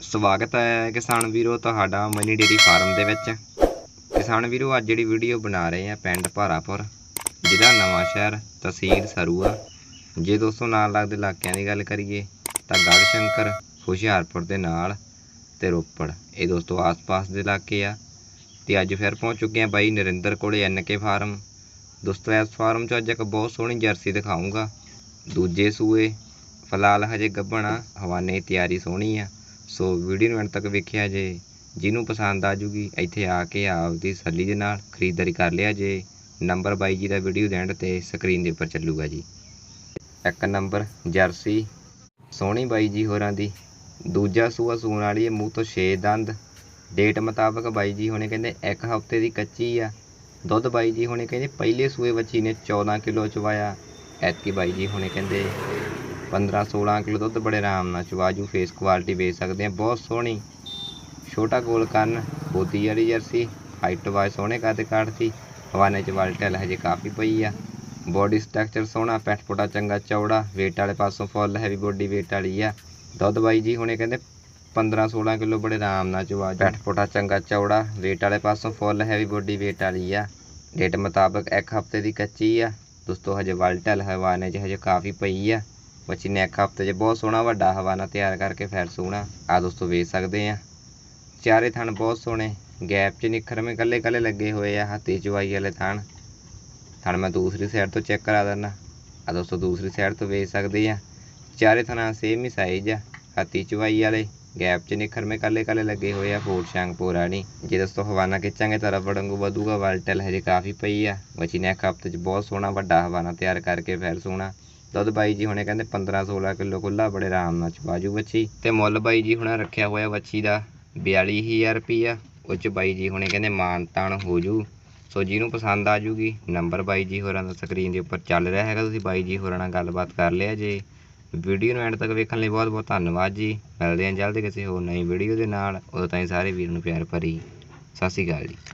ਸਵਾਗਤ ਹੈ ਕਿਸਾਨ ਵੀਰੋ ਤੁਹਾਡਾ ਮਨੀ ਡੇਰੀ ਫਾਰਮ ਦੇ ਵਿੱਚ। ਕਿਸਾਨ ਵੀਰੋ, ਅੱਜ ਜਿਹੜੀ ਵੀਡੀਓ ਬਣਾ ਰਹੇ ਆ ਪਿੰਡ ਭਾਰਾਪੁਰ, ਜ਼ਿਲ੍ਹਾ ਨਵਾਂ ਸ਼ਹਿਰ ਤਹਿਸੀਲ ਸਰੂਆ। ਜੇ ਦੋਸਤੋ ਨਾਲ ਲੱਗਦੇ ਇਲਾਕਿਆਂ ਦੀ ਗੱਲ ਕਰੀਏ, ਤਾਂ ਗੜ ਸ਼ੰਕਰ ਹੁਸ਼ਿਆਰਪੁਰ ਦੇ ਨਾਲ ਤੇ ਰੋਪੜ। ਇਹ ਦੋਸਤੋ ਆਸ-ਪਾਸ ਦੇ ਇਲਾਕੇ ਆ। ਤੇ ਅੱਜ ਫਿਰ ਪਹੁੰਚ ਚੁੱਕੇ ਆ ਬਾਈ ਨਰਿੰਦਰ ਕੋਲੇ ਐਨਕੇ ਫਾਰਮ। ਦੋਸਤੋ, ਇਸ ਫਾਰਮ 'ਚ ਅੱਜ ਇੱਕ ਬਹੁਤ ਸੋਹਣੀ ਜਰਸੀ ਦਿਖਾਉਂਗਾ ਦੂਜੇ ਸੂਏ, ਫਿਲਹਾਲ ਹਜੇ ਗੱਭਣਾ, ਹਵਾਨੇ ਦੀ ਤਿਆਰੀ ਸੋਹਣੀ ਆ। ਸੋ ਵੀਡੀਓ ਨੂੰ ਅੰਤ ਤੱਕ ਵੇਖਿਆ ਜੇ। ਜਿਹਨੂੰ ਪਸੰਦ ਆ ਜੂਗੀ, ਇੱਥੇ ਆ ਕੇ ਆਪਦੀ ਸੱਲੀ ਦੇ ਨਾਲ ਖਰੀਦਦਾਰੀ ਕਰ ਲਿਆ ਜੇ। ਨੰਬਰ ਬਾਈ ਜੀ ਦਾ ਵੀਡੀਓ ਦੇ ਐਂਡ ਤੇ ਸਕਰੀਨ ਦੇ ਉੱਪਰ ਚੱਲੂਗਾ ਜੀ। ਇੱਕ ਨੰਬਰ, ਜਰਸੀ। ਸੋਹਣੀ ਬਾਈ ਜੀ ਹੋਰਾਂ ਦੀ। ਦੂਜਾ ਸੂਆ ਸੂਣ ਵਾਲੀ ਹੈ ਮੂੰਹ ਤੋਂ 6 ਦੰਦ। ਡੇਟ ਮੁਤਾਬਕ ਬਾਈ ਜੀ ਹੁਣੇ ਕਹਿੰਦੇ ਇੱਕ ਹਫ਼ਤੇ ਦੀ ਕੱਚੀ ਆ। ਦੁੱਧ ਬਾਈ ਜੀ ਹੁਣੇ ਕਹਿੰਦੇ ਪਹਿਲੇ ਸੂਏ ਬੱਚੀ ਨੇ 14 ਕਿਲੋ ਚਵਾਇਆ। ਐਤਕੀ ਬਾਈ ਜੀ ਹੁਣੇ ਕਹਿੰਦੇ 15 16 ਕਿਲੋ ਦੁੱਧ ਬੜੇ ਆਰਾਮ ਨਾਲ ਚਵਾਜੂ ਫੇਸ ਕੁਆਲਿਟੀ ਵੇਚ ਸਕਦੇ ਆ ਬਹੁਤ ਸੋਹਣੀ। ਛੋਟਾ ਗੋਲ ਕੰਨ ਬੋਦੀ ਵਾਲੀ ਜਰਸੀ ਹਾਈਟ ਵਾਈਜ਼ ਸੋਹਣੇ ਕੱਦ ਕਾਠ ਸੀ, ਹਵਾਨੇ ਚ ਵਲਟਲ ਹਜੇ ਕਾਫੀ ਪਈ ਆ। ਬੋਡੀ ਸਟਰਕਚਰ ਸੋਹਣਾ, ਪੈਟ ਪੋਟਾ ਚੰਗਾ ਚੌੜਾ, weight ਵਾਲੇ ਪਾਸੋਂ ਫੁੱਲ ਹੈਵੀ ਬੋਡੀ weight ਵਾਲੀ ਆ। ਦੁੱਧ ਬਾਈ ਜੀ ਹੁਣੇ ਕਹਿੰਦੇ 15 16 ਕਿਲੋ ਬੜੇ ਆਰਾਮ ਨਾਲ ਚਵਾ ਪੈਟ ਪੋਟਾ ਚੰਗਾ ਚੌੜਾ, weight ਵਾਲੇ ਪਾਸੋਂ ਫੁੱਲ ਹੈਵੀ ਬੋਡੀ weight ਵਾਲੀ ਆ। ਡੇਟ ਮੁਤਾਬਕ ਇੱਕ ਹਫ਼ਤੇ ਦੀ ਕੱਚੀ ਆ, ਦੋਸਤੋ ਹਜੇ ਵਲਟਲ ਹਵਾਨੇ 'ਚ ਹਜੇ ਕਾਫੀ ਪਈ ਆ। ਬੱਚੀ ਨੇ ਇੱਕ ਹਫ਼ਤੇ 'ਚ ਬਹੁਤ ਸੋਹਣਾ ਵੱਡਾ ਹਵਾਨਾ ਤਿਆਰ ਕਰਕੇ ਫੈਲ ਸੋਹਣਾ। ਆ ਦੋਸਤੋ ਵੇਚ ਸਕਦੇ ਆ। ਚਾਰੇ ਥਣ ਬਹੁਤ ਸੋਹਣੇ। ਗੈਪ 'ਚ ਨਿਖਰਵੇਂ ਕੱਲੇ ਕੱਲੇ ਲੱਗੇ ਹੋਏ ਆ, ਹੱਥੀ ਚਵਾਈ ਵਾਲੇ ਥਣ। ਥਣ ਮੈਂ ਦੂਸਰੀ ਸਾਈਡ ਤੋਂ ਚੈੱਕ ਕਰਾ ਦਿੰਦਾ। ਆ ਦੋਸਤੋ ਦੂਸਰੀ ਸਾਈਡ ਤੋਂ ਵੇਚ ਸਕਦੇ ਆ। ਚਾਰੇ ਥਣਾ ਸੇਮ ਹੀ ਸਾਈਜ਼ ਆ, ਹੱਥੀ ਚਵਾਈ ਵਾਲੇ। ਗੈਪ 'ਚ ਨਿਖਰਵੇਂ ਕੱਲੇ ਕੱਲੇ ਲੱਗੇ ਹੋਏ ਆ ਫੋਰ ਸ਼ਾਂਗ ਪੋਰਾਣੀ ਜੇ ਦੋਸਤੋ ਹਵਾਨਾ ਖਿੱਚਾਂਗੇ ਤਾਂ ਰਬੜ ਵਾਂਗੂ ਵਧੂਗਾ ਵਲਟਲ ਹਜੇ ਕਾਫੀ ਪਈ ਆ। ਬੱਚੀ ਨੇ ਹਫ਼ਤੇ 'ਚ ਬਹੁਤ ਸੋਹਣਾ ਵੱਡਾ ਹਵਾਨਾ ਤਿਆਰ ਕਰਕੇ ਫੈਲ ਸੋਹਣਾ। ਦੁੱਧ ਬਾਈ ਜੀ ਹੁਣੇ ਕਹਿੰਦੇ 15 16 ਕਿਲੋ ਖੁੱਲਾ ਬੜੇ ਆਰਾਮ ਨਾਲ ਚਵਾਜੂ ਬੱਚੀ ਤੇ ਮੁੱਲ ਬਾਈ ਜੀ ਹੁਣੇ ਰੱਖਿਆ ਹੋਇਆ ਬੱਚੀ ਦਾ 42000 ਰੁਪਈਆ। ਉਹ 'ਚ ਬਾਈ ਜੀ ਹੁਣੇ ਕਹਿੰਦੇ ਮਾਨ ਤਾਨ ਹੋ ਜੂ। ਸੋ ਜਿਹਨੂੰ ਪਸੰਦ ਆ ਜੂਗੀ, ਨੰਬਰ ਬਾਈ ਜੀ ਹੋਰਾਂ ਦਾ ਸਕਰੀਨ ਦੇ ਉੱਪਰ ਚੱਲ ਰਿਹਾ ਹੈਗਾ। ਤੁਸੀਂ ਬਾਈ ਜੀ ਹੋਰਾਂ ਨਾਲ ਗੱਲਬਾਤ ਕਰ ਲਿਆ ਜੇ। ਵੀਡੀਓ ਨੂੰ ਐਂਡ ਤੱਕ ਵੇਖਣ ਲਈ ਬਹੁਤ ਬਹੁਤ ਧੰਨਵਾਦ ਜੀ। ਮਿਲਦੇ ਹਾਂ ਜਲਦ ਕਿਸੇ ਹੋਰ ਨਵੀਂ ਵੀਡੀਓ ਦੇ ਨਾਲ। ਉਦੋਂ ਤਾਈਂ ਸਾਰੇ ਵੀਰ ਨੂੰ ਪਿਆਰ ਭਰੀ। ਸਤਿ ਸ਼੍ਰੀ ਅਕਾਲ ਜੀ।